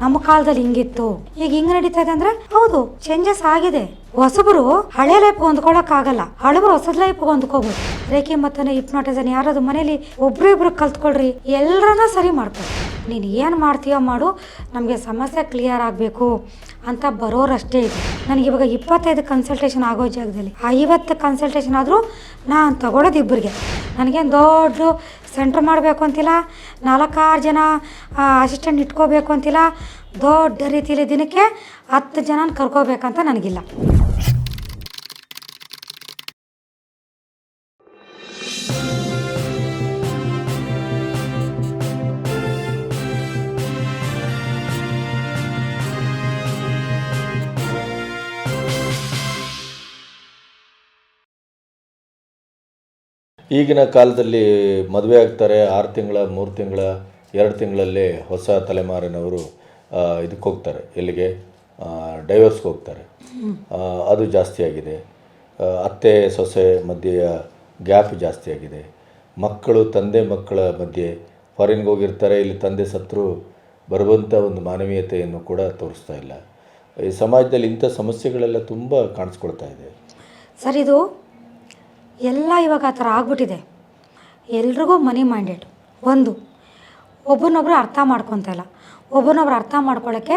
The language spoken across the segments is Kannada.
ನಮ್ಮ ಕಾಲದಲ್ಲಿ ಹಿಂಗಿತ್ತು. ಈಗ ಹಿಂಗ್ ನಡೀತಾ ಇದೆ ಅಂದ್ರೆ, ಹೌದು ಚೇಂಜಸ್ ಆಗಿದೆ. ಹೊಸಬರು ಹಳೆ ಲೈಫ್ ಹೊಂದ್ಕೊಳಕ್ ಆಗಲ್ಲ ಹಳಬರು ಹೊಸದ್ ಲೈಫ್ ಹೊಂದ್ಕೋಬಹುದು ರೇಖೆ ಮತ್ತೆ ಹಿಪ್ನೋಟಿಸನ್ ಯಾರಾದ್ರು ಮನೇಲಿ ಒಬ್ರು ಇಬ್ರು ಕಲ್ತ್ಕೊಳ್ರಿ ಎಲ್ಲರನ್ನ ಸರಿ ಮಾಡ್ಕೊಳ್ಳಿ ನೀನು ಏನು ಮಾಡ್ತೀಯ ಮಾಡು, ನಮಗೆ ಸಮಸ್ಯೆ ಕ್ಲಿಯರ್ ಆಗಬೇಕು. ಅಂತ ಬರೋರಷ್ಟೇ ಇದೆ. ನನಗೆ ಇವಾಗ ಇಪ್ಪತ್ತೈದು ಕನ್ಸಲ್ಟೇಷನ್ ಆಗೋ ಜಾಗದಲ್ಲಿ ಐವತ್ತು ಕನ್ಸಲ್ಟೇಷನ್ ಆದರೂ ನಾನು ತಗೊಳ್ಳೋದು ಇಬ್ಬರಿಗೆ ನನಗೇನು ದೊಡ್ಡ ಸೆಂಟ್ರ್ ಮಾಡಬೇಕು ಅಂತಿಲ್ಲ, ನಾಲ್ಕಾರು ಜನ ಅಸಿಸ್ಟೆಂಟ್ ಇಟ್ಕೋಬೇಕು ಅಂತಿಲ್ಲ, ದೊಡ್ಡ ರೀತಿಯಲ್ಲಿ ದಿನಕ್ಕೆ ಹತ್ತು ಜನನ ಕರ್ಕೋಬೇಕಂತ ನನಗಿಲ್ಲ. ಈಗಿನ ಕಾಲದಲ್ಲಿ ಮದುವೆ ಆಗ್ತಾರೆ ಆರು ತಿಂಗಳ, ಮೂರು ತಿಂಗಳ, ಎರಡು ತಿಂಗಳಲ್ಲೇ ಹೊಸ ತಲೆಮಾರಿನವರು ಇದಕ್ಕೆ ಹೋಗ್ತಾರೆ. ಎಲ್ಲಿಗೆ? ಡೈವರ್ಸ್ಗೆ ಹೋಗ್ತಾರೆ. ಅದು ಜಾಸ್ತಿಯಾಗಿದೆ ಅತ್ತೆ, ಸೊಸೆ ಮಧ್ಯೆಯ ಗ್ಯಾಪ್ ಜಾಸ್ತಿಯಾಗಿದೆ ಮಕ್ಕಳು, ತಂದೆ ಮಕ್ಕಳ ಮಧ್ಯೆ ಫಾರಿನ್ಗೆ ಹೋಗಿರ್ತಾರೆ. ಇಲ್ಲಿ ತಂದೆ ಸತ್ರು ಬರುವಂಥ ಒಂದು ಮಾನವೀಯತೆಯನ್ನು ಕೂಡ ತೋರಿಸ್ತಾ ಇಲ್ಲ. ಈ ಸಮಾಜದಲ್ಲಿ ಇಂಥ ಸಮಸ್ಯೆಗಳೆಲ್ಲ ತುಂಬ ಕಾಣಿಸ್ಕೊಳ್ತಾ ಇದೆ. ಸರ್, ಇದು ಎಲ್ಲ ಇವಾಗ ಆ ಥರ ಆಗ್ಬಿಟ್ಟಿದೆ. ಎಲ್ರಿಗೂ ಮನಿ ಮೈಂಡೆಡ್ ಒಂದು ಒಬ್ಬರನ್ನೊಬ್ರು ಅರ್ಥ ಮಾಡ್ಕೊತಾ ಇಲ್ಲ. ಒಬ್ಬರನ್ನೊಬ್ರು ಅರ್ಥ ಮಾಡ್ಕೊಳ್ಳೋಕ್ಕೆ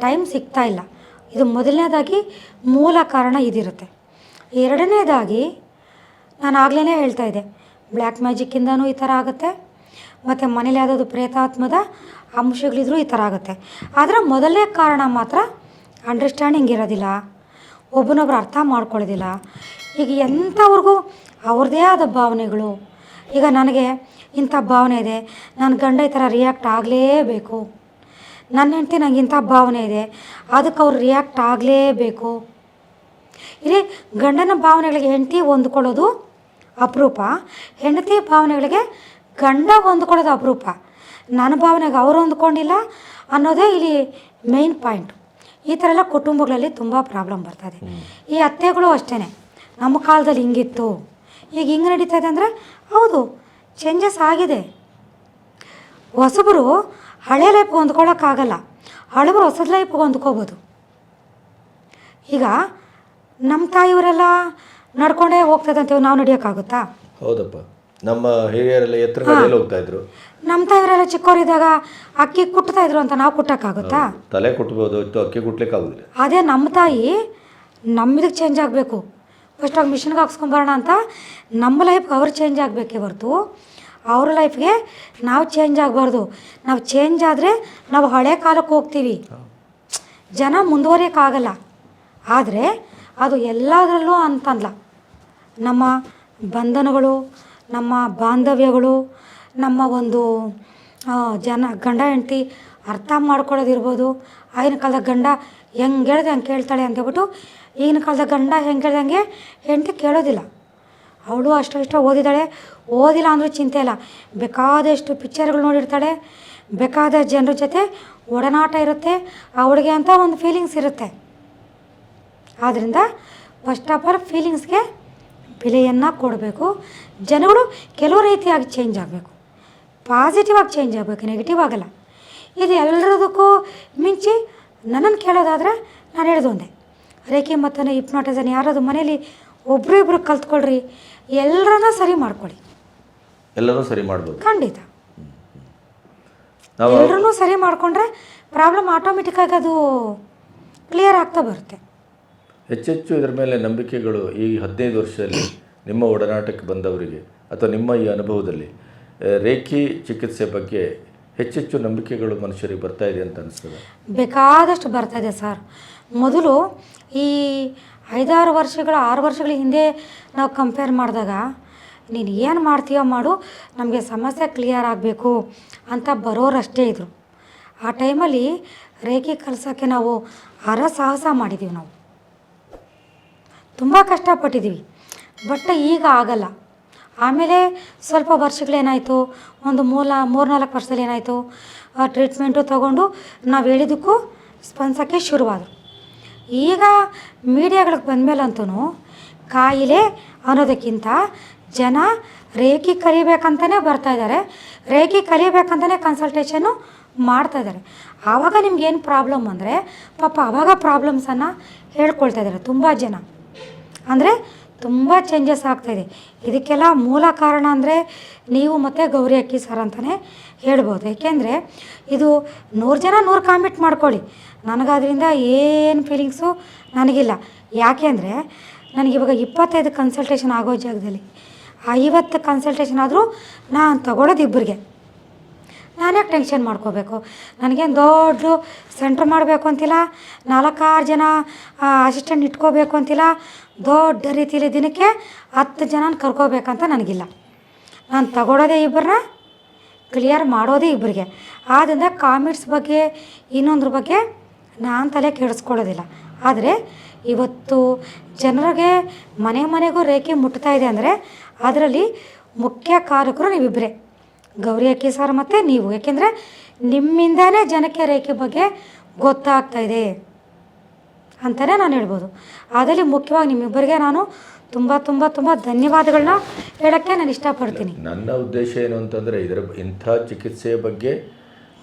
ಟೈಮ್ ಸಿಗ್ತಾ ಇಲ್ಲ. ಇದು ಮೊದಲನೇದಾಗಿ ಮೂಲ ಕಾರಣ ಇದಿರುತ್ತೆ. ಎರಡನೇದಾಗಿ ನಾನು ಆಗ್ಲೇ ಹೇಳ್ತಾ ಇದ್ದೆ. ಬ್ಲ್ಯಾಕ್ ಮ್ಯಾಜಿಕ್ಕಿಂದನೂ ಈ ಥರ ಆಗುತ್ತೆ. ಮತ್ತು ಮನೇಲಿ ಯಾವುದಾದ್ರು ಪ್ರೇತಾತ್ಮದ ಅಂಶಗಳಿದ್ರೂ ಈ ಥರ ಆಗುತ್ತೆ. ಆದರೆ ಮೊದಲನೇ ಕಾರಣ ಮಾತ್ರ ಅಂಡರ್ಸ್ಟ್ಯಾಂಡಿಂಗ್ ಇರೋದಿಲ್ಲ. ಒಬ್ಬನೊಬ್ರು ಅರ್ಥ ಮಾಡ್ಕೊಳ್ಳೋದಿಲ್ಲ ಈಗ ಎಂಥವ್ರಿಗೂ ಅವ್ರದ್ದೇ ಆದ ಭಾವನೆಗಳು. ಈಗ ನನಗೆ ಇಂಥ ಭಾವನೆ ಇದೆ. ನನ್ನ ಗಂಡ ಈ ಥರ ರಿಯಾಕ್ಟ್ ಆಗಲೇಬೇಕು. ನನ್ನ ಹೆಂಡತಿ ನನಗೆ ಇಂಥ ಭಾವನೆ ಇದೆ. ಅದಕ್ಕೆ ಅವ್ರು ರಿಯಾಕ್ಟ್ ಆಗಲೇಬೇಕು. ಇಲ್ಲಿ ಗಂಡನ ಭಾವನೆಗಳಿಗೆ ಹೆಂಡತಿ ಹೊಂದ್ಕೊಳ್ಳೋದು ಅಪರೂಪ. ಹೆಂಡತಿ ಭಾವನೆಗಳಿಗೆ ಗಂಡ ಹೊಂದ್ಕೊಳ್ಳೋದು ಅಪರೂಪ. ನನ್ನ ಭಾವನೆಗೆ ಅವ್ರು ಹೊಂದ್ಕೊಂಡಿಲ್ಲ ಅನ್ನೋದೇ ಇಲ್ಲಿ ಮೇನ್ ಪಾಯಿಂಟ್ ಈ ಥರ ಎಲ್ಲ ಕುಟುಂಬಗಳಲ್ಲಿ ತುಂಬ ಪ್ರಾಬ್ಲಮ್ ಬರ್ತದೆ. ಈ ಅತ್ತೆಗಳು ಅಷ್ಟೇ ನಮ್ಮ ಕಾಲದಲ್ಲಿ ಹಿಂಗಿತ್ತು. ಈಗ ಹಿಂಗೆ ನಡೀತಾ ಇದೆ ಅಂದರೆ, ಹೌದು ಚೇಂಜಸ್ ಆಗಿದೆ. ಹೊಸಬರು ಹಳೆ ಲೈಫ್ ಹೊಂದ್ಕೊಳ್ಳೋಕ್ಕಾಗಲ್ಲ ಹಳಬರು ಹೊಸದ ಲೈಫ್ ಹೊಂದ್ಕೋಬೋದು. ಈಗ ನಮ್ಮ ತಾಯಿಯವರೆಲ್ಲ ನಡ್ಕೊಂಡೇ ಹೋಗ್ತದಂತೀವಿ ನಾವು ನಡೆಯೋಕ್ಕಾಗುತ್ತಾ? ಹೌದಪ್ಪ. ನಮ್ಮ ಹಿರಿಯರೆಲ್ಲ ಎತ್ತರ ಗಾಡಿಯಲ್ಲಿ ಹೋಗ್ತಾ ಇದ್ರು. ನಮ್ಮ ತಾಯಿಯವರೆಲ್ಲ ಚಿಕ್ಕವರಿದ್ದಾಗ ಅಕ್ಕಿ ಕುಟ್ತಾ ಇದ್ರು ಅಂತ ನಾವು ಕುಟ್ಟಕ್ಕಾಗುತ್ತಾ? ತಲೆ ಕುಟ್ಬೋದು ಇತ್ತು ಅಕ್ಕಿ ಕುಟ್ಲಿಕ್ಕೆ ಆಗೋದಿಲ್ಲ ಅದೇ ನಮ್ಮ ತಾಯಿ ನಮ್ಮಿದಕ್ಕೆ ಚೇಂಜ್ ಆಗಬೇಕು. ಫಸ್ಟ್ ಆಗಿ ಮಿಷಿನ್ಗೆ ಹಾಕ್ಸ್ಕೊಂಬರೋಣ ಅಂತ ನಮ್ಮ ಲೈಫ್ಗೆ ಅವ್ರು ಚೇಂಜ್ ಆಗಬೇಕೇ ಹೊರತು. ಅವ್ರ ಲೈಫ್ಗೆ ನಾವು ಚೇಂಜ್ ಆಗಬಾರ್ದು. ನಾವು ಚೇಂಜ್ ಆದರೆ ನಾವು ಹಳೆ ಕಾಲಕ್ಕೆ ಹೋಗ್ತೀವಿ. ಜನ ಮುಂದುವರಿಯೋಕ್ಕಾಗಲ್ಲ ಆದರೆ ಅದು ಎಲ್ಲದರಲ್ಲೂ ಅಂತಂದ್ಲ. ನಮ್ಮ ಬಂಧನಗಳು ನಮ್ಮ ಬಾಂಧವ್ಯಗಳು, ನಮ್ಮ ಒಂದು ಜನ, ಗಂಡ, ಹೆಂಡತಿ ಅರ್ಥ ಮಾಡ್ಕೊಳ್ಳೋದಿರ್ಬೋದು. ಆಗಿನ ಕಾಲದ ಗಂಡ ಹೆಂಗೆ ಹೇಳ್ದೆ ಹಂಗೆ ಕೇಳ್ತಾಳೆ ಅಂತ ಹೇಳ್ಬಿಟ್ಟು ಈಗಿನ ಕಾಲದ ಗಂಡ ಹೆಂಗೆ ಹೇಳ್ದಂಗೆ ಹೆಂಡತಿ ಕೇಳೋದಿಲ್ಲ. ಅವಳು ಅಷ್ಟೋ ಇಷ್ಟೋ ಓದಿದ್ದಾಳೆ. ಓದಿಲ್ಲ ಅಂದರೂ ಚಿಂತೆ ಇಲ್ಲ. ಬೇಕಾದಷ್ಟು ಪಿಕ್ಚರ್ಗಳು ನೋಡಿರ್ತಾಳೆ. ಬೇಕಾದ ಜನರ ಜೊತೆ ಒಡನಾಟ ಇರುತ್ತೆ. ಅವಳಿಗೆ ಅಂತ ಒಂದು ಫೀಲಿಂಗ್ಸ್ ಇರುತ್ತೆ. ಆದ್ದರಿಂದ ಫಸ್ಟ್ ಆಫ್ ಆಲ್ ಫೀಲಿಂಗ್ಸ್ಗೆ ಬೆಲೆಯನ್ನು ಕೊಡಬೇಕು. ಜನಗಳು ಕೆಲವು ರೀತಿಯಾಗಿ ಚೇಂಜ್ ಆಗಬೇಕು. ಪಾಸಿಟಿವ್ ಆಗಿ ಚೇಂಜ್ ಆಗಬೇಕು ನೆಗೆಟಿವ್ ಆಗಲ್ಲ. ಇದು ಎಲ್ಲದಕ್ಕೂ ಮಿಂಚಿ ನನ್ನನ್ನು ಕೇಳೋದಾದರೆ ನಾನು ಹೇಳಿದು ಒಂದೇ. ರೇಖೆ ಮತ್ತು ಹಿಪ್ನೋಟಿಸನ್ ಯಾರಾದರೂ ಮನೇಲಿ ಒಬ್ರು ಇಬ್ರು ಕಲ್ತ್ಕೊಳ್ರಿ ಎಲ್ಲರನ್ನ ಸರಿ ಮಾಡ್ಕೊಳ್ಳಿ. ಎಲ್ಲರೂ ಸರಿ ಮಾಡ್ಬೋದು. ಖಂಡಿತ. ಎಲ್ಲರೂ ಸರಿ ಮಾಡಿಕೊಂಡ್ರೆ ಪ್ರಾಬ್ಲಮ್ ಆಟೋಮೆಟಿಕ್ಕಾಗಿ ಅದು ಕ್ಲಿಯರ್ ಆಗ್ತಾ ಬರುತ್ತೆ. ಹೆಚ್ಚೆಚ್ಚು ಇದರ ಮೇಲೆ ನಂಬಿಕೆಗಳು ಈ ಹದಿನೈದು ವರ್ಷದಲ್ಲಿ ನಿಮ್ಮ ಒಡನಾಟಕ್ಕೆ ಬಂದವರಿಗೆ ಅಥವಾ ನಿಮ್ಮ ಈ ಅನುಭವದಲ್ಲಿ ರೇಖಿ ಚಿಕಿತ್ಸೆ ಬಗ್ಗೆ ಹೆಚ್ಚೆಚ್ಚು ನಂಬಿಕೆಗಳು ಮನುಷ್ಯರಿಗೆ ಬರ್ತಾ ಇದೆ ಅಂತ ಅನಿಸ್ತದೆ. ಬೇಕಾದಷ್ಟು ಬರ್ತಾ ಇದೆ ಸರ್. ಮೊದಲು ಈ ಐದಾರು ವರ್ಷಗಳ, ಆರು ವರ್ಷಗಳ ಹಿಂದೆ ನಾವು ಕಂಪೇರ್ ಮಾಡಿದಾಗ, ನೀನು ಏನು ಮಾಡ್ತೀಯೋ ಮಾಡು, ನಮಗೆ ಸಮಸ್ಯೆ ಕ್ಲಿಯರ್ ಆಗಬೇಕು ಅಂತ ಬರೋರಷ್ಟೇ ಇದ್ದರು ಆ ಟೈಮಲ್ಲಿ ರೇಖೆ ಕಲಿಸೋಕ್ಕೆ ನಾವು ಹರ ಸಾಹಸ ಮಾಡಿದ್ದೀವಿ ನಾವು. ತುಂಬ ಕಷ್ಟಪಟ್ಟಿದ್ದೀವಿ. ಬಟ್ ಈಗ ಆಗಲ್ಲ. ಆಮೇಲೆ ಸ್ವಲ್ಪ ವರ್ಷಗಳೇನಾಯಿತು? ಒಂದು ಮೂಲ, ಮೂರ್ನಾಲ್ಕು ವರ್ಷದಲ್ಲಿ ಏನಾಯಿತು? ಟ್ರೀಟ್ಮೆಂಟು ತಗೊಂಡು ನಾವು ಹೇಳಿದ್ದಕ್ಕೂ ಸ್ಪಂದಿಸೋಕ್ಕೆ ಶುರುವಾದರು. ಈಗ ಮೀಡಿಯಾಗಳಿಗೆ ಬಂದಮೇಲಂತೂ ಕಾಯಿಲೆ ಅನ್ನೋದಕ್ಕಿಂತ ಜನ ರೇಖಿ ಕಲಿಬೇಕಂತಲೇ ಬರ್ತಾ ಇದ್ದಾರೆ. ರೇಖೆ ಕಲಿಬೇಕಂತಲೇ ಕನ್ಸಲ್ಟೇಷನ್ನು ಮಾಡ್ತಾ ಇದ್ದಾರೆ. ಆವಾಗ ನಿಮ್ಗೇನು ಪ್ರಾಬ್ಲಮ್ ಅಂದರೆ ಪಾಪ ಆವಾಗ ಪ್ರಾಬ್ಲಮ್ಸನ್ನು ಹೇಳ್ಕೊಳ್ತಾ ಇದ್ದಾರೆ ತುಂಬ ಜನ. ಅಂದರೆ ತುಂಬ ಚೇಂಜಸ್ ಆಗ್ತಾಯಿದೆ ಇದಕ್ಕೆಲ್ಲ ಮೂಲ ಕಾರಣ ಅಂದರೆ ನೀವು ಮತ್ತು ಗೌರಿ ಅಕ್ಕಿ ಸರ್ ಅಂತಲೇ ಹೇಳ್ಬೋದು. ಏಕೆಂದರೆ ಇದು ನೂರು ಜನ ನೂರು ಕಾಮಿಟ್ ಮಾಡ್ಕೊಳ್ಳಿ. ನನಗದರಿಂದ ಏನು ಫೀಲಿಂಗ್ಸು ನನಗಿಲ್ಲ. ಯಾಕೆಂದರೆ ನನಗಿವಾಗ ಇಪ್ಪತ್ತೈದು ಕನ್ಸಲ್ಟೇಷನ್ ಆಗೋ ಜಾಗದಲ್ಲಿ ಐವತ್ತು ಕನ್ಸಲ್ಟೇಷನ್ ಆದರೂ ನಾನು ತಗೊಳ್ಳೋದು ಇಬ್ಬರಿಗೆ ನಾನ್ಯಾಕೆ ಟೆನ್ಷನ್ ಮಾಡ್ಕೋಬೇಕು? ನನಗೇನು ದೊಡ್ಡ ಸೆಂಟ್ರ್ ಮಾಡಬೇಕು ಅಂತಿಲ್ಲ, ನಾಲ್ಕಾರು ಜನ ಅಸಿಸ್ಟೆಂಟ್ ಇಟ್ಕೋಬೇಕು ಅಂತಿಲ್ಲ ದೊಡ್ಡ ರೀತಿಯಲ್ಲಿ ದಿನಕ್ಕೆ ಹತ್ತು ಜನನ ಕರ್ಕೋಬೇಕಂತ ನನಗಿಲ್ಲ. ನಾನು ತಗೊಳ್ಳೋದೇ ಇಬ್ಬರನ್ನ ಕ್ಲಿಯರ್ ಮಾಡೋದೇ ಇಬ್ಬರಿಗೆ ಆದ್ದರಿಂದ ಕಾಮೆಂಟ್ಸ್ ಬಗ್ಗೆ, ಇನ್ನೊಂದ್ರ ಬಗ್ಗೆ ನಾನು ತಲೆ ಕೆಡಿಸ್ಕೊಳ್ಳೋದಿಲ್ಲ. ಆದರೆ ಇವತ್ತು ಜನರಿಗೆ ಮನೆ ಮನೆಗೂ ರೇಖೆ ಮುಟ್ತಾ ಇದೆ ಅಂದರೆ ಅದರಲ್ಲಿ ಮುಖ್ಯ ಕಾರಕರು ನೀವಿಬ್ಬರೇ ಗೌರಿ ಅಕ್ಕಿ ಸರ್ ಮತ್ತು ನೀವು. ಯಾಕೆಂದರೆ ನಿಮ್ಮಿಂದಲೇ ಜನಕ್ಕೆ ರೇಖೆ ಬಗ್ಗೆ ಗೊತ್ತಾಗ್ತಾ ಇದೆ. ಅಂತಲೇ ನಾನು ಹೇಳ್ಬೋದು. ಅದರಲ್ಲಿ ಮುಖ್ಯವಾಗಿ ನಿಮ್ಮಿಬ್ಬರಿಗೆ ನಾನು ತುಂಬ ತುಂಬ ತುಂಬ ಧನ್ಯವಾದಗಳನ್ನ ಹೇಳೋಕ್ಕೆ ನಾನು ಇಷ್ಟಪಡ್ತೀನಿ. ನನ್ನ ಉದ್ದೇಶ ಏನು ಅಂತಂದರೆ ಇದರ ಇಂಥ ಚಿಕಿತ್ಸೆಯ ಬಗ್ಗೆ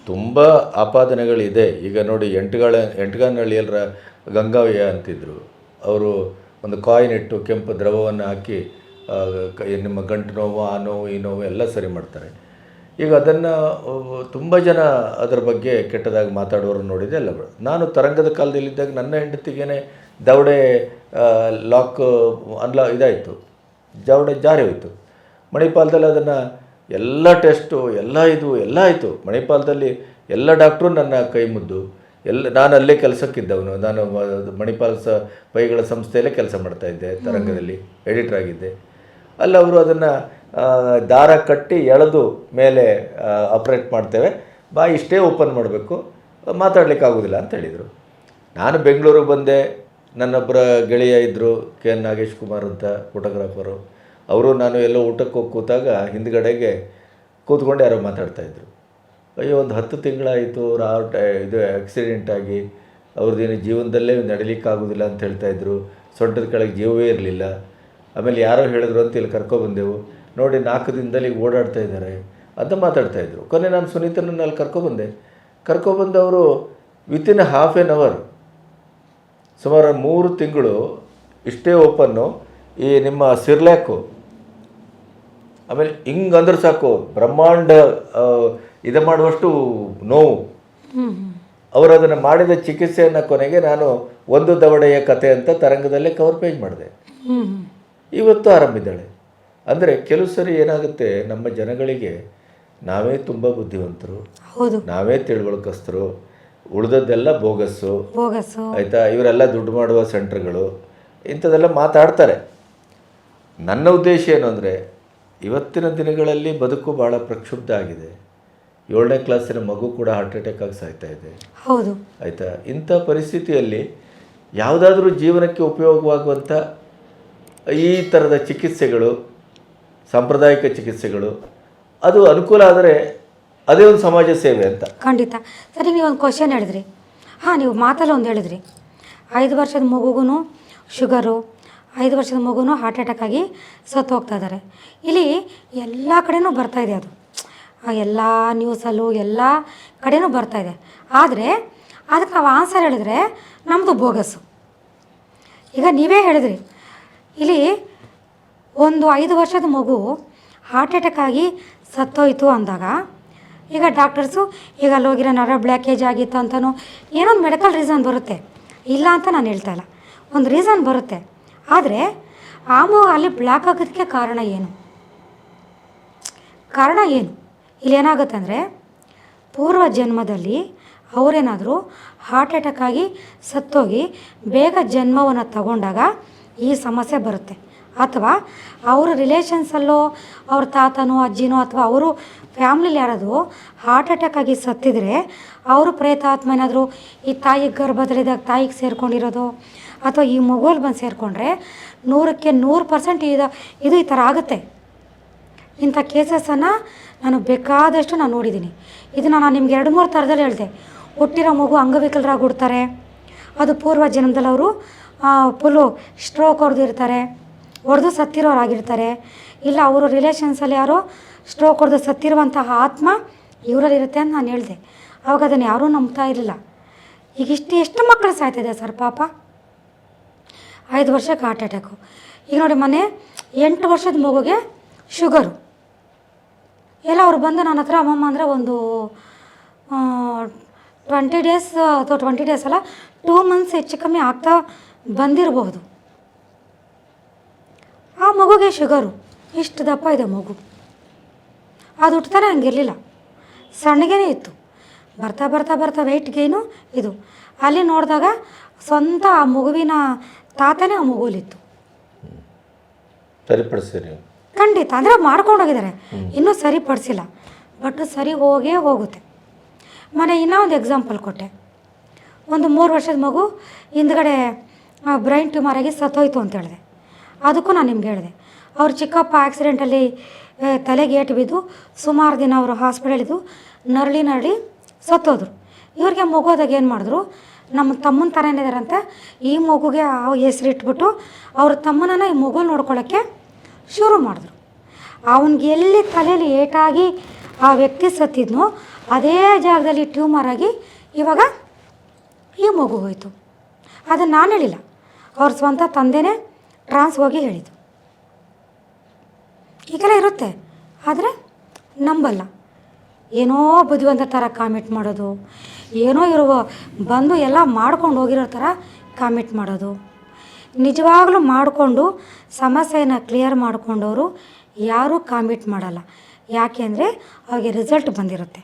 ತುಂಬ ಆಪಾದನೆಗಳಿದೆ. ಈಗ ನೋಡಿ ಎಂಟುಗಳ ಎಂಟುಗಾನಹಳ್ಳಿಯಲ್ಲರ ಗಂಗಾವಯ್ಯ ಅಂತಿದ್ರು. ಅವರು ಒಂದು ಕಾಯಿನ್ ಇಟ್ಟು ಕೆಂಪು ದ್ರವವನ್ನು ಹಾಕಿ ನಿಮ್ಮ ಗಂಟು ನೋವು, ಆ ನೋವು, ಈ ನೋವು ಎಲ್ಲ ಸರಿ ಮಾಡ್ತಾರೆ. ಈಗ ಅದನ್ನು ತುಂಬ ಜನ ಅದರ ಬಗ್ಗೆ ಕೆಟ್ಟದಾಗಿ ಮಾತಾಡೋರು ನೋಡಿದೆ ಅಲ್ಲ ನಾನು ತರಂಗದ ಕಾಲದಲ್ಲಿದ್ದಾಗ ನನ್ನ ಹೆಂಡತಿಗೇನೆ ದೌಡೆ ಲಾಕ್ ಅನ್ಲಾ ಇದಾಯಿತು. ದವಡೆ ಜಾರಿ ಹೋಯಿತು. ಮಣಿಪಾಲದಲ್ಲಿ ಅದನ್ನು ಎಲ್ಲ ಟೆಸ್ಟು ಎಲ್ಲ ಇದು ಎಲ್ಲ ಆಯಿತು. ಮಣಿಪಾಲದಲ್ಲಿ ಎಲ್ಲ ಡಾಕ್ಟ್ರು ನನ್ನ ಕೈ ಮುದ್ದು. ಎಲ್ಲ ನಾನು ಅಲ್ಲೇ ಕೆಲಸಕ್ಕಿದ್ದವನು. ನಾನು ಮಣಿಪಾಲ್ ಸ ಪೈಗಳ ಸಂಸ್ಥೆಯಲ್ಲೇ ಕೆಲಸ ಮಾಡ್ತಾಯಿದ್ದೆ ತರಂಗದಲ್ಲಿ. ಎಡಿಟರ್ ಆಗಿದ್ದೆ. ಅಲ್ಲಿ ಅವರು ಅದನ್ನು ದಾರ ಕಟ್ಟಿ ಎಳೆದು ಮೇಲೆ ಆಪ್ರೇಟ್ ಮಾಡ್ತೇವೆ. ಬಾ, ಇಷ್ಟೇ ಓಪನ್ ಮಾಡಬೇಕು. ಮಾತಾಡಲಿಕ್ಕೆ ಆಗೋದಿಲ್ಲ ಅಂತ ಹೇಳಿದರು. ನಾನು ಬೆಂಗಳೂರಿಗೆ ಬಂದೆ. ನನ್ನೊಬ್ಬರ ಗೆಳೆಯ ಇದ್ದರು ಕೆ ಎನ್ ನಾಗೇಶ್ ಕುಮಾರ್ ಅಂತ ಫೋಟೋಗ್ರಾಫರು ಅವರು ನಾನು ಎಲ್ಲೋ ಊಟಕ್ಕೆ ಹೋಗಿ ಕೂತಾಗ ಹಿಂದ್ಗಡೆಗೆ ಕೂತ್ಕೊಂಡು ಯಾರೋ ಮಾತಾಡ್ತಾಯಿದ್ರು ಅಯ್ಯೋ, ಒಂದು ಹತ್ತು ತಿಂಗಳಾಯಿತು, ಅವ್ರ ಆ ಟೈ- ಇದು ಆಕ್ಸಿಡೆಂಟ್ ಆಗಿ ಅವ್ರದ್ದೇನು ಜೀವನದಲ್ಲೇ ನಡಿಲಿಕ್ಕಾಗೋದಿಲ್ಲ ಅಂತ ಹೇಳ್ತಾಯಿದ್ರು ಸೊಂಟದ ಕೆಳಗೆ ಜೀವವೇ ಇರಲಿಲ್ಲ. ಆಮೇಲೆ ಯಾರೋ ಹೇಳಿದ್ರು ಅಂತ ಇಲ್ಲಿ ಕರ್ಕೊಬಂದೆವು ನೋಡಿ ನಾಲ್ಕು ದಿನದಲ್ಲಿ ಓಡಾಡ್ತಾ ಇದ್ದಾರೆ ಅಂತ ಮಾತಾಡ್ತಾಯಿದ್ರು ಕೊನೆ ನಾನು ಸುನೀತನನ್ನು ಅಲ್ಲಿ ಕರ್ಕೊಬಂದೆ ಕರ್ಕೊಬಂದವರು ವಿತಿನ್ ಹಾಫ್ ಎನ್ ಅವರ್ ಸುಮಾರು ಮೂರು ತಿಂಗಳು ಇಷ್ಟೇ ಓಪನ್ನು ಈ ನಿಮ್ಮ ಸಿರ್ಲ್ಯಾಕು ಆಮೇಲೆ ಹಿಂಗೆ ಅಂದ್ರೆ ಸಾಕು ಬ್ರಹ್ಮಾಂಡ ಇದು ಮಾಡುವಷ್ಟು ನೋವು. ಅವರು ಅದನ್ನು ಮಾಡಿದ ಚಿಕಿತ್ಸೆಯನ್ನು ಕೊನೆಗೆ ನಾನು ಒಂದು ದವಡೆಯ ಕತೆ ಅಂತ ತರಂಗದಲ್ಲೇ ಕವರ್ ಪೇಜ್ ಮಾಡಿದೆ. ಇವತ್ತು ಆರಂಭಿದ್ದಾಳೆ ಅಂದರೆ ಕೆಲವು ಸರಿ ಏನಾಗುತ್ತೆ ನಮ್ಮ ಜನಗಳಿಗೆ ನಾವೇ ತುಂಬ ಬುದ್ಧಿವಂತರು. ನಾವೇ ತಿಳುವಳಕಸ್ತರು ಉಳಿದದ್ದೆಲ್ಲ ಬೋಗಸ್ಸು. ಬೋಗಸ್ಸು. ಆಯಿತಾ? ಇವರೆಲ್ಲ ದುಡ್ಡು ಮಾಡುವ ಸೆಂಟ್ರ್ಗಳು. ಇಂಥದ್ದೆಲ್ಲ ಮಾತಾಡ್ತಾರೆ. ನನ್ನ ಉದ್ದೇಶ ಏನು ಅಂದರೆ ಇವತ್ತಿನ ದಿನಗಳಲ್ಲಿ ಬದುಕು ಭಾಳ ಪ್ರಕ್ಷುಬ್ಧ ಆಗಿದೆ. ಏಳನೇ ಕ್ಲಾಸಿನ ಮಗು ಕೂಡ ಹಾರ್ಟ್ ಅಟ್ಯಾಕ್ ಆಗಿ ಸಾಯ್ತಾ ಇದೆ. ಹೌದು. ಆಯಿತಾ? ಇಂಥ ಪರಿಸ್ಥಿತಿಯಲ್ಲಿ ಯಾವುದಾದ್ರೂ ಜೀವನಕ್ಕೆ ಉಪಯೋಗವಾಗುವಂಥ ಈ ಥರದ ಚಿಕಿತ್ಸೆಗಳು ಸಾಂಪ್ರದಾಯಿಕ ಚಿಕಿತ್ಸೆಗಳು. ಅದು ಅನುಕೂಲ ಆದರೆ ಅದೇ ಒಂದು ಸಮಾಜ ಸೇವೆ ಅಂತ. ಖಂಡಿತ. ಸರಿ, ನೀವು ಒಂದು ಕ್ವಶನ್ ಹೇಳಿದ್ರಿ. ಹಾಂ, ನೀವು ಮಾತಲ್ಲ ಒಂದು ಹೇಳಿದ್ರಿ. ಐದು ವರ್ಷದ ಮಗುಗೂ ಶುಗರು, ಐದು ವರ್ಷದ ಮಗುನು ಹಾರ್ಟ್ ಅಟ್ಯಾಕ್ ಆಗಿ ಸತ್ತು ಹೋಗ್ತಾ ಇದ್ದಾರೆ. ಇಲ್ಲಿ ಎಲ್ಲ ಕಡೆನೂ ಬರ್ತಾ ಇದೆ ಅದು. ಎಲ್ಲ ನ್ಯೂಸಲ್ಲೂ ಎಲ್ಲ ಕಡೆನೂ ಬರ್ತಾ ಇದೆ. ಆದರೆ, ಅದಕ್ಕೆ ನಾವು ಆನ್ಸರ್ ಹೇಳಿದ್ರೆ ನಮ್ಮದು ಬೋಗಸ್ಸು ಈಗ ನೀವೇ ಹೇಳಿದ್ರಿ. ಇಲ್ಲಿ ಒಂದು ಐದು ವರ್ಷದ ಮಗು ಹಾರ್ಟ್ ಅಟ್ಯಾಕ್ ಆಗಿ ಸತ್ತೋಯ್ತು ಅಂದಾಗ, ಈಗ ಡಾಕ್ಟರ್ಸು ಈಗ ಅಲ್ಲಿ ಹೋಗಿರೋ ನರ ಬ್ಲ್ಯಾಕೇಜ್ ಆಗಿತ್ತು ಅಂತನೋ ಏನೋ ಒಂದು ಮೆಡಿಕಲ್ ರೀಸನ್ ಬರುತ್ತೆ. ಇಲ್ಲ ಅಂತ ನಾನು ಹೇಳ್ತಾ ಇಲ್ಲ. ಒಂದು ರೀಸನ್ ಬರುತ್ತೆ. ಆದರೆ ಆ ಮಗು ಅಲ್ಲಿ ಬ್ಲ್ಯಾಕ್ ಆಗೋದಕ್ಕೆ ಕಾರಣ ಏನು? ಕಾರಣ ಏನು? ಇಲ್ಲೇನಾಗುತ್ತೆ ಅಂದರೆ, ಪೂರ್ವ ಜನ್ಮದಲ್ಲಿ ಅವರೇನಾದರೂ ಹಾರ್ಟ್ ಅಟ್ಯಾಕ್ ಆಗಿ ಸತ್ತೋಗಿ ಬೇಗ ಜನ್ಮವನ್ನು ತಗೊಂಡಾಗ ಈ ಸಮಸ್ಯೆ ಬರುತ್ತೆ. ಅಥವಾ ಅವರ ರಿಲೇಷನ್ಸಲ್ಲೋ ಅವ್ರ ತಾತನೋ, ಅಜ್ಜಿನೋ ಅಥವಾ ಅವರು ಫ್ಯಾಮ್ಲಿಲಿ ಯಾರಾದರೂ ಹಾರ್ಟ್ ಅಟ್ಯಾಕ್ ಆಗಿ ಸತ್ತಿದ್ರೆ ಅವರು ಪ್ರೇತಾತ್ಮ ಏನಾದರೂ ಈ ತಾಯಿ ಗರ್ಭದಲ್ಲಿದ್ದಾಗ ತಾಯಿಗೆ ಸೇರಿಕೊಂಡಿರೋದು ಅಥವಾ ಈ ಮಗುವಲ್ಲಿ ಬಂದು ಸೇರಿಕೊಂಡ್ರೆ ನೂರಕ್ಕೆ ನೂರು ಪರ್ಸೆಂಟ್ ಇದು ಇದು ಈ ಥರ ಆಗುತ್ತೆ. ಇಂಥ ಕೇಸಸ್ಸನ್ನು ನಾನು ಬೇಕಾದಷ್ಟು ನಾನು ನೋಡಿದ್ದೀನಿ ಇದನ್ನು ನಾನು ನಿಮ್ಗೆ ಎರಡು ಮೂರು ಥರದಲ್ಲಿ ಹೇಳಿದೆ. ಹುಟ್ಟಿರೋ ಮಗು ಅಂಗವಿಕಲರಾಗಿ ಹುಡ್ತಾರೆ. ಅದು ಪೂರ್ವ ಜನ್ಮದಲ್ಲಿ ಅವರು ಫುಲ್ಲು ಸ್ಟ್ರೋಕ್ ಹೊಡೆದಿರ್ತಾರೆ ಹೊಡೆದು ಸತ್ತಿರೋರಾಗಿರ್ತಾರೆ. ಇಲ್ಲ, ಅವರು ರಿಲೇಷನ್ಸಲ್ಲಿ ಯಾರೋ ಸ್ಟ್ರೋಕ್ ಹೊಡೆದು ಸತ್ತಿರುವಂತಹ ಆತ್ಮ ಇವರಲ್ಲಿರುತ್ತೆ ಅಂತ ನಾನು ಹೇಳಿದೆ. ಅವಾಗ ಅದನ್ನು ಯಾರೂ ನಂಬ್ತಾ ಇರಲಿಲ್ಲ. ಈಗ ಇಷ್ಟು, ಎಷ್ಟು ಮಕ್ಕಳು ಸಾಯ್ತಿದೆ ಸರ್ ಪಾಪ? ಐದು ವರ್ಷಕ್ಕೆ ಹಾರ್ಟ್ ಅಟ್ಯಾಕು ಈಗ ನೋಡಿ ಮನೆ ಎಂಟು ವರ್ಷದ ಮಗುಗೆ ಶುಗರು. ಎಲ್ಲ ಅವ್ರು ಬಂದು ನನ್ನ ಹತ್ರ ಅಮ್ಮಮ್ಮ ಅಂದರೆ ಒಂದು ಟ್ವೆಂಟಿ ಡೇಸ್ ಅಥವಾ ಟ್ವೆಂಟಿ ಡೇಸ್ ಅಲ್ಲ ಟೂ ಮಂತ್ಸ್ ಹೆಚ್ಚು ಕಮ್ಮಿ ಆಗ್ತಾ ಬಂದಿರಬಹುದು. ಆ ಮಗುಗೆ ಶುಗರು. ಇಷ್ಟು ದಪ್ಪ ಇದೆ ಮಗು. ಅದು ಹುಟ್ಟತಾನೆ ಹಂಗಿರಲಿಲ್ಲ. ಸಣ್ಣಗೇನೆ ಇತ್ತು. ಬರ್ತಾ ಬರ್ತಾ ಬರ್ತಾ ವೆಯ್ಟ್ ಗೇನು ಇದು. ಅಲ್ಲಿ ನೋಡಿದಾಗ ಸ್ವಂತ ಆ ಮಗುವಿನ ತಾತನೇ ಆ ಮಗುಲಿತ್ತು ಖಂಡಿತ. ಅಂದರೆ ಮಾಡ್ಕೊಂಡೋಗಿದ್ದಾರೆ ಇನ್ನೂ ಸರಿಪಡಿಸಿಲ್ಲ. ಬಟ್ ಸರಿ ಹೋಗೇ ಹೋಗುತ್ತೆ. ಮನೆ ಇನ್ನೂ ಒಂದು ಎಕ್ಸಾಂಪಲ್ ಕೊಟ್ಟೆ. ಒಂದು ಮೂರು ವರ್ಷದ ಮಗು ಹಿಂದ್ಗಡೆ ಬ್ರೈನ್ ಟ್ಯೂಮರ್ ಆಗಿ ಸತ್ತೋಯ್ತು ಅಂತ ಹೇಳಿದೆ. ಅದಕ್ಕೂ ನಾನು ನಿಮ್ಗೆ ಹೇಳಿದೆ. ಅವ್ರ ಚಿಕ್ಕಪ್ಪ ಆ್ಯಕ್ಸಿಡೆಂಟಲ್ಲಿ ತಲೆಗೆ ಏಟು ಬಿದ್ದು ಸುಮಾರು ದಿನ ಅವರು ಹಾಸ್ಪಿಟಲಿದ್ದು ನರಳಿ ನರಳಿ ಸತ್ತೋದ್ರು. ಇವ್ರಿಗೆ ಮಗುವಾದಾಗ ಏನು ಮಾಡಿದ್ರು, ನಮ್ಮ ತಮ್ಮನ ಥರನೇ ಇದ್ದಾರಂತೆ ಈ ಮಗುಗೆ ಆ ಹೆಸರಿಟ್ಬಿಟ್ಟು ಅವ್ರ ತಮ್ಮನನ್ನು ಈ ಮಗು ನೋಡ್ಕೊಳ್ಳೋಕ್ಕೆ ಶುರು ಮಾಡಿದ್ರು. ಅವನಿಗೆ ಎಲ್ಲಿ ತಲೆಯಲ್ಲಿ ಏಟಾಗಿ ಆ ವ್ಯಕ್ತಿ ಸತ್ತಿದ್ನೋ ಅದೇ ಜಾಗದಲ್ಲಿ ಟ್ಯೂಮರ್ ಆಗಿ ಇವಾಗ ಈ ಮಗು ಹೋಯಿತು. ಅದನ್ನು ನಾನು ಹೇಳಿಲ್ಲ. ಅವ್ರ ಸ್ವಂತ ತಂದೆನೇ ಟ್ರಾನ್ಸ್ ಹೋಗಿ ಹೇಳಿದ್ದು. ಈಗೆಲ್ಲ ಇರುತ್ತೆ, ಆದರೆ ನಂಬಲ್ಲ. ಏನೋ ಬುದ್ಧಿವಂತ ಥರ ಕಾಮೆಂಟ್ ಮಾಡೋದು, ಏನೋ ಇರುವ ಬಂದು ಎಲ್ಲ ಮಾಡ್ಕೊಂಡು ಹೋಗಿರೋ ಥರ ಕಾಮೆಂಟ್ ಮಾಡೋದು. ನಿಜವಾಗ್ಲೂ ಮಾಡಿಕೊಂಡು ಸಮಸ್ಯೆನ ಕ್ಲಿಯರ್ ಮಾಡಿಕೊಂಡವರು ಯಾರೂ ಕಾಮೆಂಟ್ ಮಾಡಲ್ಲ. ಯಾಕೆ ಅಂದರೆ ಅವ್ರಿಗೆ ರಿಸಲ್ಟ್ ಬಂದಿರುತ್ತೆ.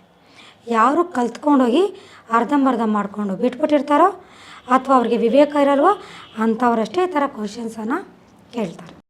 ಯಾರು ಕಲ್ತ್ಕೊಂಡೋಗಿ ಅರ್ಧಂಬರ್ಧ ಮಾಡಿಕೊಂಡು ಬಿಟ್ಬಿಟ್ಟಿರ್ತಾರೋ ಅಥವಾ ಅವ್ರಿಗೆ ವಿವೇಕ ಇರಲ್ವೋ ಅಂಥವ್ರಷ್ಟೇ ಈ ಥರ ಕ್ವಶನ್ಸನ್ನು ಕೇಳ್ತಾರೆ.